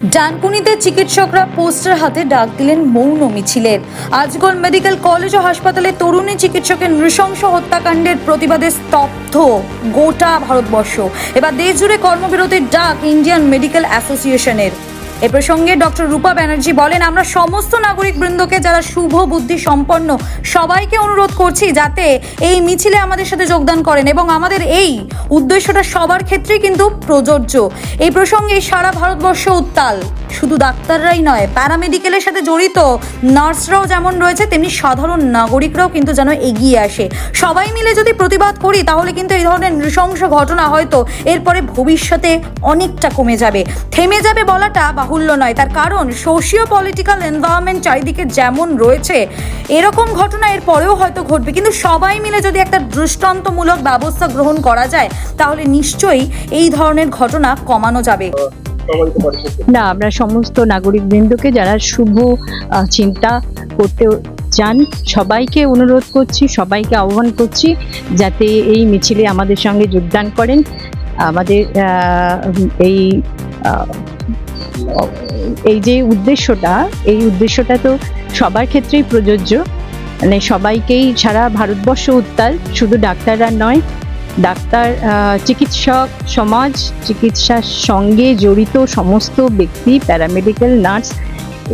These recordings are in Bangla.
ডানকুনিতে চিকিৎসকরা পোস্টার হাতে ডাক দিলেন মৌন মিছিলের আজগর মেডিকেল কলেজ ও হাসপাতালে তরুণী চিকিৎসকের নৃশংস হত্যাকাণ্ডের প্রতিবাদে স্তব্ধ গোটা ভারতবর্ষ। এবার দেশজুড়ে কর্মবিরতির ডাক ইন্ডিয়ান মেডিকেল অ্যাসোসিয়েশনের। এ প্রসঙ্গে ডক্টর রূপা ব্যানার্জি বলেন, আমরা সমস্ত নাগরিক বৃন্দকে যারা শুভ বুদ্ধি সম্পন্ন সবাইকে অনুরোধ করছি যাতে এই মিছিলে আমাদের সাথে যোগদান করেন এবং আমাদের এই উদ্দেশ্যটা সবার ক্ষেত্রেই কিন্তু প্রযোজ্য। এই প্রসঙ্গে সারা ভারতবর্ষ উত্তাল। শুধু ডাক্তাররাই নয় প্যারামেডিকেলের সাথে জড়িত নার্সরাও যেমন রয়েছে, তেমনি সাধারণ নাগরিকরাও কিন্তু যেন এগিয়ে আসে। সবাই মিলে যদি প্রতিবাদ করি, তাহলে কিন্তু এই ধরনের নৃশংস ঘটনা হয়তো এরপরে ভবিষ্যতে অনেকটা কমে যাবে। থেমে যাবে বলাটা বাহুল্য নয়, তার কারণ সোশিও পলিটিক্যাল এনভায়রনমেন্ট চারিদিকে যেমন রয়েছে, এরকম ঘটনা এর পরেও হয়তো ঘটবে। কিন্তু সবাই মিলে যদি একটা দৃষ্টান্তমূলক ব্যবস্থা গ্রহণ করা যায়, তাহলে নিশ্চয়ই এই ধরনের ঘটনা কমানো যাবে। না, আমরা সমস্ত নাগরিকবৃন্দকে যারা শুভ চিন্তা করতে চান, সবাইকে অনুরোধ করছি, সবাইকে আহ্বান করছি যাতে এই মিছিলে আমাদের সঙ্গে যোগদান করেন। আমাদের এই এই যে উদ্দেশ্যটা, এই উদ্দেশ্যটা তো সবার ক্ষেত্রেই প্রযোজ্য। মানে সবাইকেই সারা ভারতবর্ষ উত্তাল, শুধু ডাক্তাররা নয় ডাক্তার চিকিৎসক, সমাজ, চিকিৎসার সঙ্গে জড়িত সমস্ত ব্যক্তি প্যারামেডিক্যাল নার্স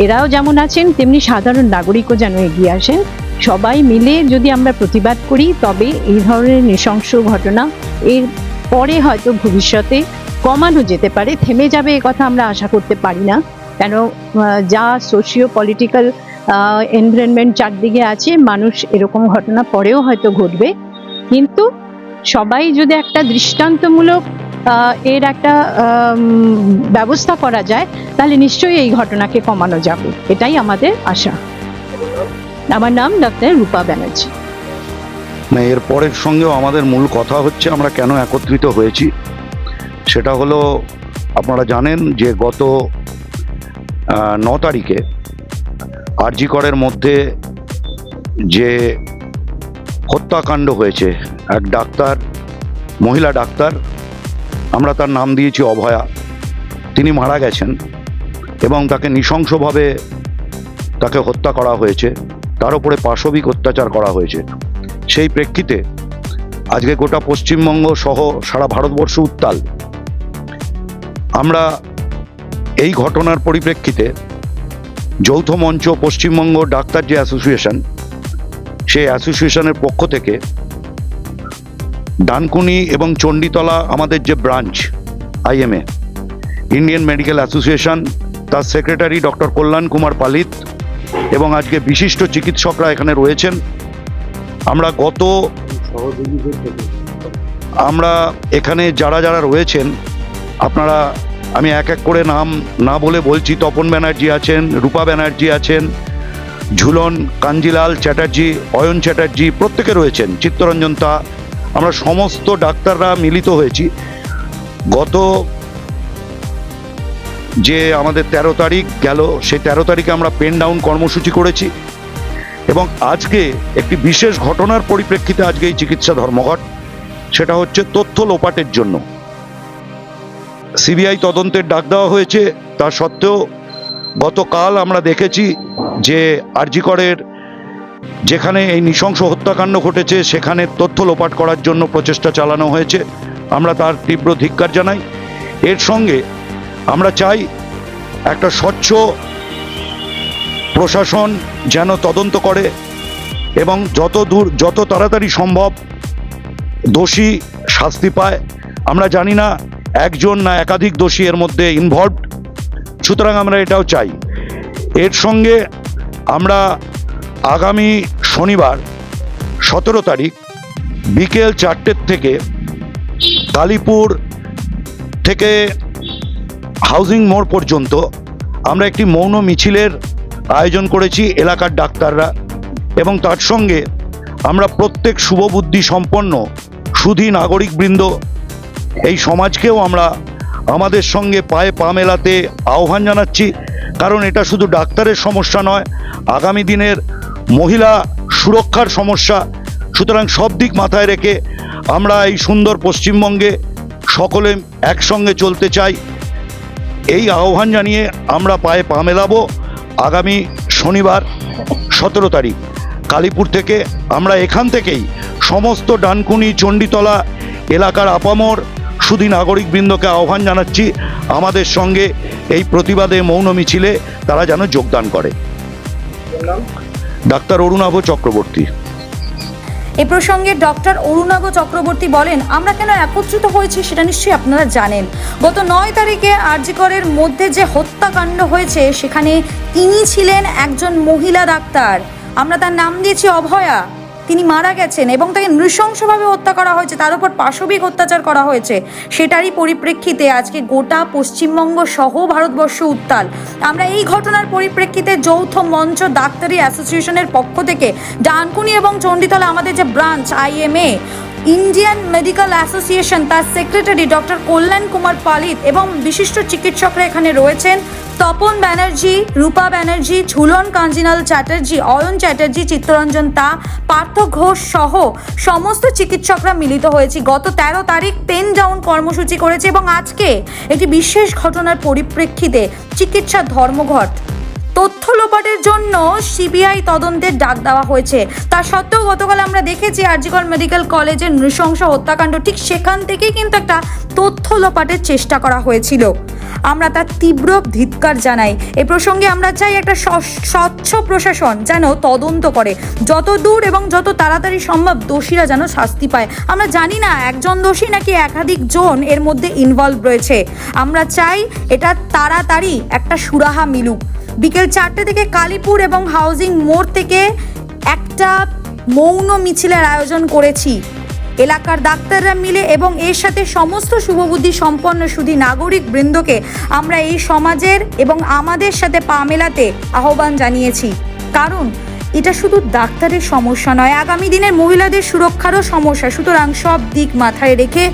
এরাও যেমন আছেন, তেমনি সাধারণ নাগরিকও যেন এগিয়ে আসেন। সবাই মিলে যদি আমরা প্রতিবাদ করি, তবে এই ধরনের নৃশংস ঘটনা এর পরে হয়তো ভবিষ্যতে কমানো যেতে পারে। থেমে যাবে এ কথা আমরা আশা করতে পারি না। কেন যা সোশিও পলিটিক্যাল এনভায়রনমেন্ট চারদিকে আছে, মানুষ এরকম ঘটনা পরেও হয়তো ঘটবে। কিন্তু সবাই যদি একটা দৃষ্টান্তমূলক এর একটা ব্যবস্থা করা যায়, তাহলে নিশ্চয়ই এই ঘটনাকে কমানো যাবে। এটাই আমাদের আশা। আমার নাম ডাক্তার রূপা ব্যানার্জি। এর পরের সঙ্গেও আমাদের মূল কথা হচ্ছে আমরা কেন একত্রিত হয়েছি। সেটা হলো, আপনারা জানেন যে গত ন তারিখে আরজি করের মধ্যে যে হত্যাকাণ্ড হয়েছে। এক ডাক্তার, মহিলা ডাক্তার, আমরা তার নাম দিয়েছি অভয়া। তিনি মারা গেছেন এবং তাকে নৃশংসভাবে তাকে হত্যা করা হয়েছে। তার উপরে পাশবিক অত্যাচার করা হয়েছে। সেই প্রেক্ষিতে আজকে গোটা পশ্চিমবঙ্গ সহ সারা ভারতবর্ষ উত্তাল। আমরা এই ঘটনার পরিপ্রেক্ষিতে যৌথ মঞ্চ পশ্চিমবঙ্গ ডাক্তার যে অ্যাসোসিয়েশন সেই অ্যাসোসিয়েশনের পক্ষ থেকে ডানকুনি এবং চণ্ডীতলা আমাদের যে branch, IMA, Indian medical association, তার সেক্রেটারি ডক্টর কল্যাণ কুমার পালিত এবং আজকে বিশিষ্ট চিকিৎসকরা এখানে রয়েছেন। আমরা গত আমরা এখানে যারা যারা রয়েছেন, আপনারা, আমি এক এক করে নাম না বলে বলছি, তপন ব্যানার্জি আছেন, রূপা ব্যানার্জি আছেন ঝুলন, কাঞ্জিলাল চ্যাটার্জি, অয়ন চ্যাটার্জি প্রত্যেকে রয়েছেন। চিত্তরঞ্জন তা, আমরা সমস্ত ডাক্তাররা মিলিত হয়েছি। গত যে আমাদের তেরো তারিখ গেল, সেই তেরো তারিখে আমরা পেন ডাউন কর্মসূচি করেছি এবং আজকে একটি বিশেষ ঘটনার পরিপ্রেক্ষিতে আজকে এই চিকিৎসা ধর্মঘট, সেটা হচ্ছে তথ্য লোপাটের জন্য। সিবিআই তদন্তের ডাক দেওয়া হয়েছে, তা সত্ত্বেও গতকাল আমরা দেখেছি যে আরজিকরের যেখানে এই নৃশংস হত্যাকাণ্ড ঘটেছে, সেখানে তথ্য লোপাট করার জন্য প্রচেষ্টা চালানো হয়েছে। আমরা তার তীব্র ধিক্কার জানাই। এর সঙ্গে আমরা চাই একটা স্বচ্ছ প্রশাসন যেন তদন্ত করে এবং যত দূর, যত তাড়াতাড়ি সম্ভব দোষী শাস্তি পায়। আমরা জানি না একজন না একাধিক দোষী এর মধ্যে ইনভলভড সুতরাং আমরা এটাও চাই। এর সঙ্গে আমরা আগামী শনিবার, সতেরো তারিখ, বিকেল চারটের থেকে কালীপুর থেকে হাউজিং মোড় পর্যন্ত আমরা একটি মৌন মিছিলের আয়োজন করেছি এলাকার ডাক্তাররা এবং তার সঙ্গে আমরা প্রত্যেক শুভবুদ্ধি সম্পন্ন সুধী নাগরিকবৃন্দ, এই সমাজকেও আমরা আমাদের সঙ্গে পায়ে পা মেলাতে আহ্বান জানাচ্ছি, কারণ এটা শুধু ডাক্তারের সমস্যা নয়, আগামী দিনের মহিলা সুরক্ষার সমস্যা। সুতরাং সব দিক মাথায় রেখে আমরা এই সুন্দর পশ্চিমবঙ্গে সকলে একসঙ্গে চলতে চাই। এই আহ্বান জানিয়ে আমরা পায়ে পা মেলাবো আগামী শনিবার, সতেরো তারিখ। কালীপুর থেকে আমরা এখান থেকেই সমস্ত ডানকুনি, চণ্ডীতলা এলাকার আপামর সুদী নাগরিকবৃন্দকে আহ্বান জানাচ্ছি, আমাদের সঙ্গে এই প্রতিবাদে মৌন মিছিলে তারা যেন যোগদান করে। ডাক্তার অরুণাভ চক্রবর্তী। এ প্রসঙ্গে ডক্টর অরুণাভ চক্রবর্তী বলেন, আমরা কেন একত্রিত হয়েছি সেটা নিশ্চয়ই আপনারা জানেন। গত নয় তারিখে আরজিকরের মধ্যে যে হত্যাকাণ্ড হয়েছে, সেখানে তিনি ছিলেন একজন মহিলা ডাক্তার। আমরা তার নাম দিয়েছি অভয়া। তিনি মারা গেছেন এবং তাকে নৃশংসভাবে হত্যা করা হয়েছে, তার উপর পাশবিক অত্যাচার করা হয়েছে। সেটারই পরিপ্রেক্ষিতে আজকে গোটা পশ্চিমবঙ্গ সহ ভারতবর্ষ উত্তাল। আমরা এই ঘটনার পরিপ্রেক্ষিতে যৌথ মঞ্চ ডাক্তারি অ্যাসোসিয়েশনের পক্ষ থেকে ডানকুনি এবং চণ্ডীতলা আমাদের যে branch IMA Indian medical association তার সেক্রেটারি ডক্টর কল্যাণ কুমার পালিত এবং বিশিষ্ট চিকিৎসকরা এখানে রয়েছেন। তপন ব্যানার্জি, রূপা ব্যানার্জি, ঝুলন কাঞ্জিনাল চ্যাটার্জি, অয়ন চ্যাটার্জি, চিত্তরঞ্জন তা, পার্থ ঘোষ সহ সমস্ত চিকিৎসকরা মিলিত হয়েছি। গত তেরো তারিখ পেন ডাউন কর্মসূচি করেছে এবং আজকে একটি বিশেষ ঘটনার পরিপ্রেক্ষিতে চিকিৎসা ধর্মঘট। তথ্য লোপাটের জন্য সিবিআই তদন্তের ডাক দেওয়া হয়েছে। তা সত্ত্বেও গতকাল আমরা দেখেছি আরজিকর মেডিকেল কলেজের নৃশংস হত্যাকাণ্ড। ঠিক সেখান থেকেই কিন্তু একটা তথ্য লোপাটের চেষ্টা করা হয়েছিল। আমরা তার তীব্র ধিৎকার জানাই। এ প্রসঙ্গে আমরা চাই একটা স্বচ্ছ প্রশাসন যেন তদন্ত করে। যত দূর এবং যত তাড়াতাড়ি সম্ভব দোষীরা যেন শাস্তি পায়। আমরা জানি না একজন দোষী নাকি একাধিক জন এর মধ্যে ইনভলভ রয়েছে। আমরা চাই এটা তাড়াতাড়ি একটা সুরাহা মিলুক। বিকেল চারটে থেকে কালীপুর এবং হাউজিং মোড় থেকে একটা মৌন মিছিলের আয়োজন করেছি। এলাকার ডাক্তাররা মিলে এবং এর সাথে সমস্ত শুভবুদ্ধি সম্পন্ন শুধু নাগরিক বৃন্দকে আমরা এই সমাজের এবং আমাদের সাথে পা মেলাতে আহ্বান জানিয়েছি। কারণ এটা শুধু ডাক্তারের সমস্যা নয়, আগামী দিনের মহিলাদের সুরক্ষারও সমস্যা। সুতরাং সব দিক মাথায় রেখে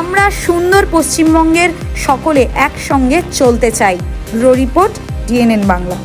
আমরা সুন্দর পশ্চিমবঙ্গের সকলে একসঙ্গে চলতে চাই। Report DNN Bangla